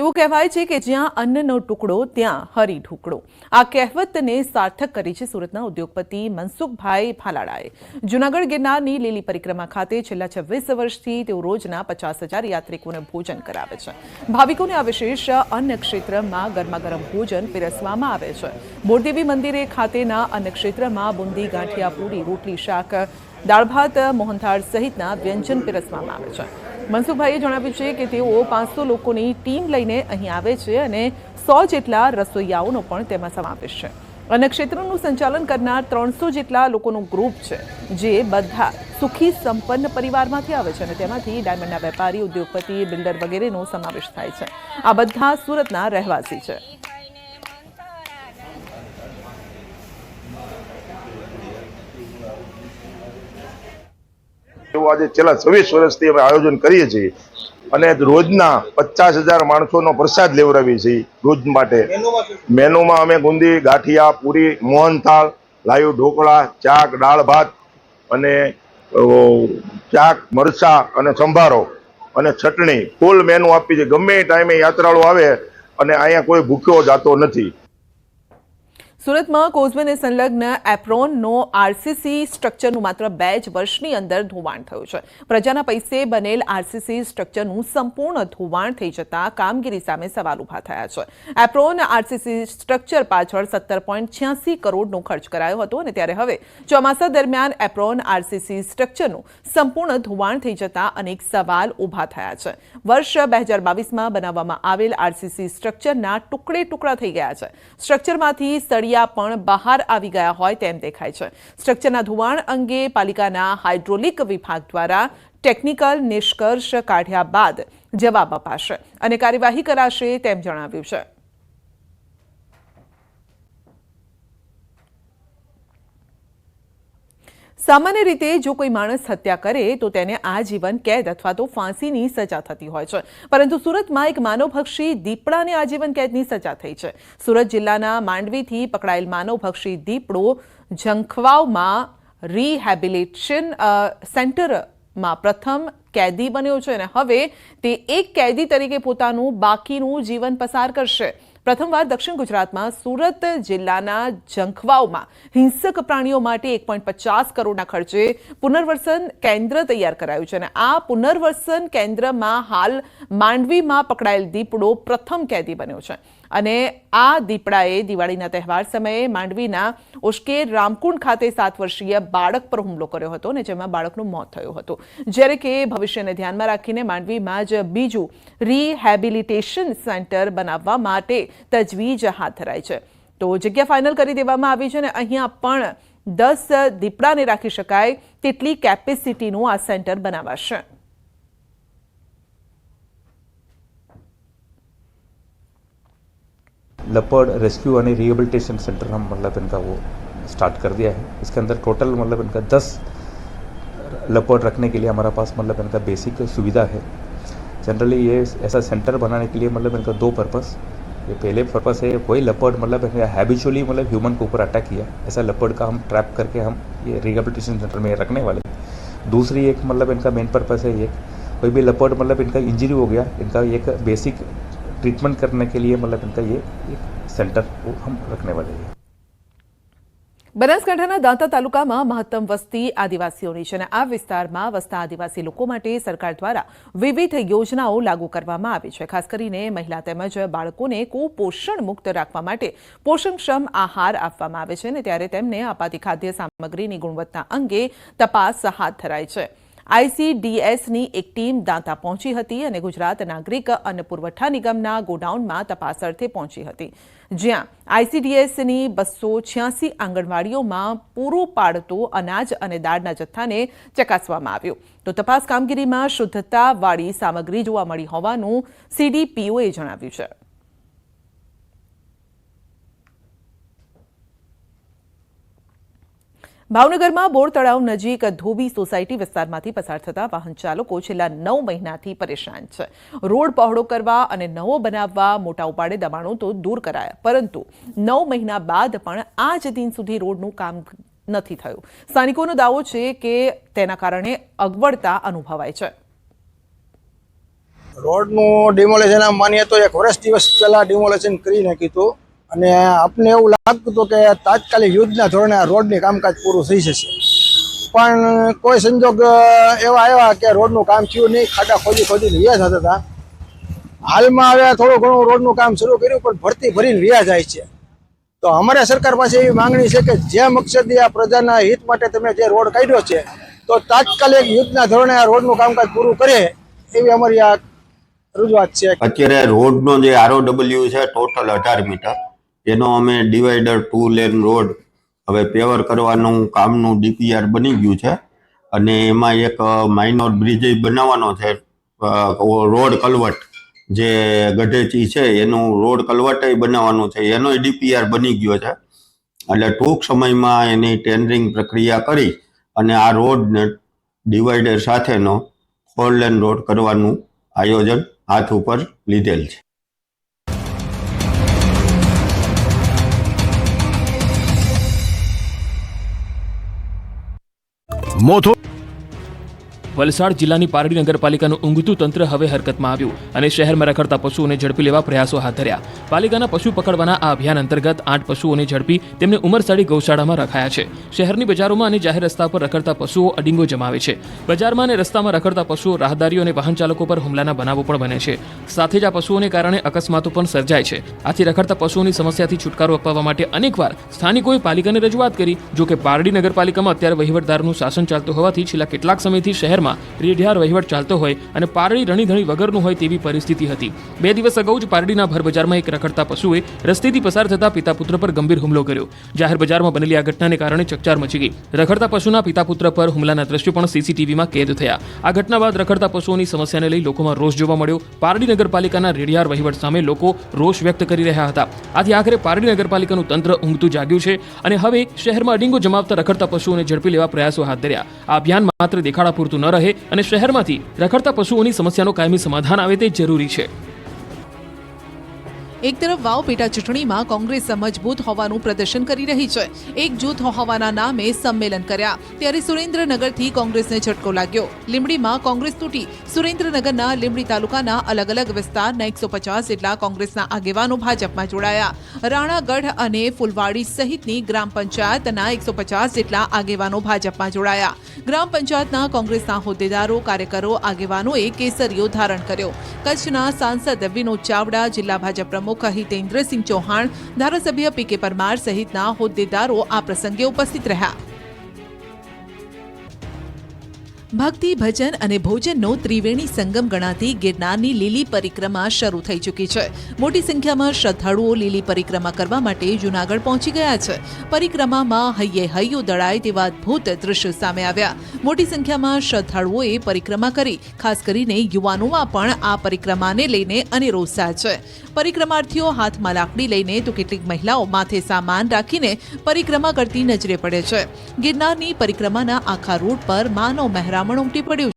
એવું કહેવાય છે કે જ્યાં અન્નનો ટુકડો, ત્યાં હરી ઢુકડો આ કહેવતને સાર્થક કરી છે સુરતના ઉદ્યોગપતિ મનસુખભાઈ ભાલાડાએ જૂનાગઢ ગિરનારની લીલી પરિક્રમા ખાતે છેલ્લા છવ્વીસ વર્ષથી તેઓ રોજના પચાસ હજાર યાત્રિકોને ભોજન કરાવે છે. ભાવિકોને આ વિશેષ અન્ન ક્ષેત્રમાં ગરમાગરમ ભોજન પીરસવામાં આવે છે. બોરદેવી મંદિરે ખાતેના અન્ન ક્ષેત્રમાં બુંદી, ગાંઠિયા, પૂરી, રોટલી, શાક, દાળ ભાત, મોહનથાળ સહિતના વ્યંજન પીરસવામાં આવે છે. મનસુખભાઈએ જણાવ્યું છે કે તેઓ પાંચસો લોકોની ટીમ લઈને અહીં આવે છે અને સો જેટલા રસોઈયાઓનો પણ તેમાં સમાવેશ છે. અને ક્ષેત્રનું સંચાલન કરનાર ત્રણસો જેટલા લોકોનું ગ્રુપ છે, જે બધા સુખી, સંપન્ન પરિવારમાંથી આવે છે અને તેમાંથી ડાયમંડના વેપારી, ઉદ્યોગપતિ, બિલ્ડર વગેરેનો સમાવેશ થાય છે. આ બધા સુરતના રહેવાસી છે. એવું આજે છેલ્લા છવ્વીસ વર્ષથી અમે આયોજન કરીએ છીએ. અને રોજના પચાસ હજાર માણસોનો પ્રસાદ લેવડાવીએ છીએ રોજ માટે. મેનુમાં અમે ગુંદી, ગાંઠિયા, પૂરી મોહનથાળ લાઈવ ઢોકળા, ચાક, દાળ, ભાત અને ચાક, મરચા અને સંભારો અને ચટણી. ફૂલ મેનુ આપી છે. ગમે ટાઈમે યાત્રાળુ આવે અને અહીંયા કોઈ ભૂખ્યો જાતો નથી. સુરતમાં કોઝવેને સંલગ્ન એપ્રોનનો આરસીસી સ્ટ્રક્ચરનું માત્ર બે જ વર્ષની અંદર ધોવાણ થયું છે. પ્રજાના પૈસે બનેલ આરસીસી સ્ટ્રક્ચરનું સંપૂર્ણ ધોવાણ થઈ જતા કામગીરી સામે સવાલ ઊભા થયા છે. એપ્રોન આરસીસી સ્ટ્રક્ચર પાછળ સત્તર પોઈન્ટ છ્યાસી કરોડનો ખર્ચ કરાયો હતો અને ત્યારે હવે ચોમાસા દરમિયાન એપ્રોન આરસીસી સ્ટ્રક્ચરનું સંપૂર્ણ ધોવાણ થઈ જતા અનેક સવાલ ઊભા થયા છે. વર્ષ બે હજાર બાવીસમાં બનાવવામાં આવેલ આરસીસી સ્ટ્રક્ચરના ટુકડે ટુકડા થઈ ગયા છે. સ્ટ્રક્ચરમાંથી સળિયા પણ બહાર આવી ગયા હોય તેમ દેખાય છે. સ્ટ્રક્ચરના ધોવાણ અંગે પાલિકાના હાઇડ્રોલિક વિભાગ દ્વારા ટેકનિકલ નિષ્કર્ષ કાઢ્યા બાદ જવાબ અપાશે અને કાર્યવાહી કરાશે તેમ જણાવ્યું છે. સામાન્ય રીતે જો કોઈ માણસ હત્યા કરે, તો તેને આજીવન કેદ અથવા તો ફાંસીની સજા થતી હોય છે. પરંતુ સુરતમાં એક માનવભક્ષી દીપડાને આજીવન કેદની સજા થઈ છે. સુરત જિલ્લાના માંડવીથી પકડાયેલ માનવભક્ષી દીપડો ઝંખવાવમાં રિહેબિલિટેશન સેન્ટરમાં પ્રથમ કેદી બન્યો છે અને હવે તે એક કેદી તરીકે પોતાનું બાકીનું જીવન પસાર કરશે. પ્રથમવાર દક્ષિણ ગુજરાતમાં સુરત જિલ્લાના જંખવાઓમાં હિંસક પ્રાણીઓ માટે એક પોઈન્ટ પચાસ કરોડના ખર્ચે પુનર્વસન કેન્દ્ર તૈયાર કરાયું છે અને આ પુનર્વસન કેન્દ્રમાં હાલ માંડવીમાં પકડાયેલ દીપડો પ્રથમ કેદી બન્યો છે. અને આ દીપડાએ દિવાળીના તહેવાર સમયે માંડવીના ઉશ્કેર રામકુંડ ખાતે સાત વર્ષીય બાળક પર હુમલો કર્યો હતો અને જેમાં બાળકનું મોત થયું હતું. જ્યારે કે ભવિષ્યને ધ્યાનમાં રાખીને માંડવીમાં જ બીજું રિહેબિલિટેશન સેન્ટર બનાવવા માટે તજવીજ હાથ ધરાઈ છે. તો જગ્યા ફાઇનલ કરી દેવામાં આવી છે અને અહીંયા પણ દસ દીપડાને રાખી શકાય તેટલી કેપેસિટીનું આ સેન્ટર બનાવાશે. लपर्ड रेस्क्यू यानी रिहेबिलिटेशन सेंटर हम मतलब इनका वो स्टार्ट कर दिया है। इसके अंदर टोटल मतलब इनका दस लपर्ड रखने के लिए हमारा पास मतलब इनका बेसिक सुविधा है। जनरली ये ऐसा सेंटर बनाने के लिए मतलब इनका दो पर्पस ये पहले पर्पस है, कोई लपर्ड मतलब हैबिचुअली मतलब ह्यूमन के ऊपर अटैक किया। ऐसा लपर्ड का हम ट्रैप करके हम ये रिहेबिलिटेशन सेंटर में रखने वाले दूसरी एक मतलब इनका मेन पर्पस है ये। कोई भी लपर्ड मतलब इनका इंजरी हो गया, इनका एक बेसिक ट्रीटमेंट करने के लिए मतलब इनका ये एक सेंटर वो हम रखने वाले हैं બનાસકાંઠાના દાંતા તાલુકામાં મહત્તમ વસ્તી આદિવાસીઓની છે અને આ વિસ્તારમાં વસતા આદિવાસી લોકો માટે સરકાર દ્વારા વિવિધ યોજનાઓ લાગુ કરવામાં આવી છે ખાસ કરીને મહિલા તેમજ બાળકોને કુપોષણ મુક્ત રાખવા માટે પોષણક્ષમ આહાર આપવામાં આવે છે અને ત્યારે તેમને અપાતી ખાદ્ય સામગ્રીની ગુણવત્તા અંગે તપાસ હાથ ધરાઈ છે આઈસીડીએસની એક ટીમ દાંતા પહોંચી હતી અને ગુજરાત નાગરિક અન્ન પુરવઠા નિગમના ગોડાઉનમાં તપાસ અર્થે પહોંચી હતી. જ્યાં આઈસીડીએસની બસો છ્યાસી આંગણવાડીઓમાં પૂરું પાડતો અનાજ અને દાળના જથ્થાને ચકાસવામાં આવ્યું. તો તપાસ કામગીરીમાં શુદ્ધતાવાળી સામગ્રી જોવા મળી હોવાનું સીડીપીઓએ જણાવ્યું છે. ભાવનગરમાં બોર તળાવ નજીક ધોબી સોસાયટી વિસ્તારમાંથી પસાર થતા વાહન ચાલકો છેલ્લા નવ મહિનાથી પરેશાન છે. રોડ પહોળો કરવા અને નવો બનાવવા મોટા ઉપાડે દબાણો તો દૂર કરાયા. પરંતુ નવ મહિના બાદ પણ આજ દિન સુધી રોડનું કામ નથી થયું. સ્થાનિકોનો દાવો છે કે તેના કારણે અગવડતા અનુભવાય છે. રોડનું ડિમોલેશન માનીએ તો એક વર્ષ દિવસ પહેલાં ડિમોલેશન કરી નાખ્યું હતું અને આપને એવું લાગતું હતું કે તાત્કાલિક યુદ્ધના ધોરણે આ રોડની કામકાજ પૂરું થઈ જશે. પણ કોઈ સંજોગ એવા આવ્યા કે રોડનું કામ થયું નહીં, ખાડા ખોદી ખોદીને વ્યા થતા હતા. હાલમાં હવે થોડું ઘણું રોડનું કામ શરૂ કર્યું, પણ ભરતી ભરીને વ્યા જાય છે. તો અમારે સરકાર પાસે એવી માંગણી છે કે જે મકસદી આ પ્રજાના હિત માટે તમે જે રોડ કાઢ્યો છે, તો તાત્કાલિક યુદ્ધના ધોરણે આ રોડનું કામકાજ પૂરું કરે એવી અમારી આ રજૂઆત છે. અત્યારે રોડનો જે આરઓડબલ્યુ છે ટોટલ અઢાર મીટર એનો અમે ડિવાઈડર ટુ લેન રોડ હવે પેવર કરવાનું કામનું ડીપીઆર બની ગયું છે. અને એમાં એક માઇનોર બ્રિજ બનાવવાનો છે. રોડ કલવટ જે ગઢેચી છે, એનું રોડ કલવટ બનાવવાનું છે. એનો ડીપીઆર બની ગયો છે. એટલે ટૂંક સમયમાં એની ટેન્ડરિંગ પ્રક્રિયા કરી અને આ રોડને ડિવાઈડર સાથેનો ફોર લેન રોડ કરવાનું આયોજન હાથ ઉપર લીધેલ છે. મોથો વલસાડ જિલ્લાની પારડી નગરપાલિકાનું ઊંઘતું તંત્ર હવે હરકતમાં આવ્યું અને શહેરમાં રખડતા પશુઓને ઝડપી લેવા પ્રયાસો હાથ ધર્યા. પાલિકાના પશુ પકડવાના આ અભિયાન અંતર્ગત આઠ પશુઓને ઝડપી તેમને ઉમરસાડી ગૌશાળામાં રખાયા છે. શહેરની બજારોમાં અને જાહેર રસ્તા પર રખડતા પશુઓ અડીંગો જમાવે છે. બજારમાં અને રસ્તામાં રખડતા પશુઓ રાહદારીઓ અને વાહન ચાલકો પર હુમલાના બનાવો પણ બને છે. સાથે જ આ પશુઓને કારણે અકસ્માતો પણ સર્જાય છે. આથી રખડતા પશુઓની સમસ્યાથી છુટકારો અપાવવા માટે અનેકવાર સ્થાનિકોએ પાલિકાને રજૂઆત કરી જો કે પારડી નગરપાલિકામાં અત્યારે વહીવટદારનું શાસન ચાલતું હોવાથી છેલ્લા કેટલાક સમયથી શહેરમાં રેઢિયાર વહીવટ ચાલતો હોય અને પારડી રણીધણી વગરનું હોય તેવી પરિસ્થિતિ હતી. બે દિવસ અગાઉ જ પારડીના ભરબજારમાં એક રખડતા પશુએ રસ્તેથી પસાર થતા પિતા પુત્ર પર ગંભીર હુમલો કર્યો. જાહેર બજારમાં બનેલી આ ઘટનાને કારણે ચકચાર મચી ગઈ. રખડતા પશુના પિતા પુત્ર પર હુમલાના દ્રશ્યો પણ સીસીટીવીમાં કેદ થયા. આ ઘટના બાદ રખડતા પશુઓની સમસ્યાને લઈ લોકોમાં રોષ જોવા મળ્યો. પારડી નગરપાલિકાના રેડિયાર વહીવટ સામે લોકો રોષ વ્યક્ત કરી રહ્યા હતા. આથી આખરે પારડી નગરપાલિકાનું તંત્ર ઊંઘતું જાગ્યું છે અને હવે શહેરમાં અડીંગો જમાવતા રખડતા પશુઓને ઝડપી લેવા પ્રયાસો હાથ ધર્યા. આ અભિયાન માત્ર દેખાડા પૂરતું ન રહે અને શહેરમાંથી રખડતા પશુઓની સમસ્યાનો કાયમી સમાધાન આવે તે જરૂરી છે. એક તરફ વાવ પેટા ચૂંટણીમાં કોંગ્રેસ મજબૂત હોવાનું પ્રદર્શન કરી રહી છે. એક જૂથ હોવાના નામે સંમેલન કર્યા. ત્યારે સુરેન્દ્રનગરથી કોંગ્રેસને ઝટકો લાગ્યો. લીંબડીમાં કોંગ્રેસ તૂટી. સુરેન્દ્રનગરના લીંબડી તાલુકાના અલગ અલગ વિસ્તારના એકસો પચાસ જેટલા કોંગ્રેસના આગેવાનો ભાજપમાં જોડાયા. રાણાગઢ અને ફુલવાડી સહિતની ગ્રામ પંચાયતના એકસો પચાસ જેટલા આગેવાનો ભાજપમાં જોડાયા. ગ્રામ પંચાયતના કોંગ્રેસના હોદ્દેદારો, કાર્યકરો, આગેવાનોએ કેસરીઓ ધારણ કર્યો. કચ્છના સાંસદ વિનોદ ચાવડા, જિલ્લા ભાજપ પ્રમુખ હિતેન્દ્રસિંહ ચૌહાણ ધારાસભ્ય પી કે પરમાર સહિતના હોદ્દેદારો આ પ્રસંગે ઉપસ્થિત રહ્યા. ભક્તિ, ભજન અને ભોજનનો ત્રિવેણી સંગમ ગણાતી ગિરનારની લીલી પરિક્રમા શરૂ થઈ ચૂકી છે. મોટી સંખ્યામાં શ્રદ્ધાળુઓ લીલી પરિક્રમા કરવા માટે જૂનાગઢ પહોંચી ગયા છે. પરિક્રમામાં હૈયે હૈયું દળાય તેવા અદભુત દ્રશ્યો સામે આવ્યા. મોટી સંખ્યામાં શ્રદ્ધાળુઓએ પરિક્રમા કરી. ખાસ કરીને યુવાનોમાં પણ આ પરિક્રમાને લઈને અનેરો ઉત્સાહ છે. પરિક્રમાર્થીઓ હાથમાં લાકડી લઈને તો કેટલીક મહિલાઓ માથે સામાન રાખીને પરિક્રમા કરતી નજરે પડે છે. ગિરનારની પરિક્રમાના આખા રૂટ પર માનવ મહેરામણ ઉમટી પડ્યું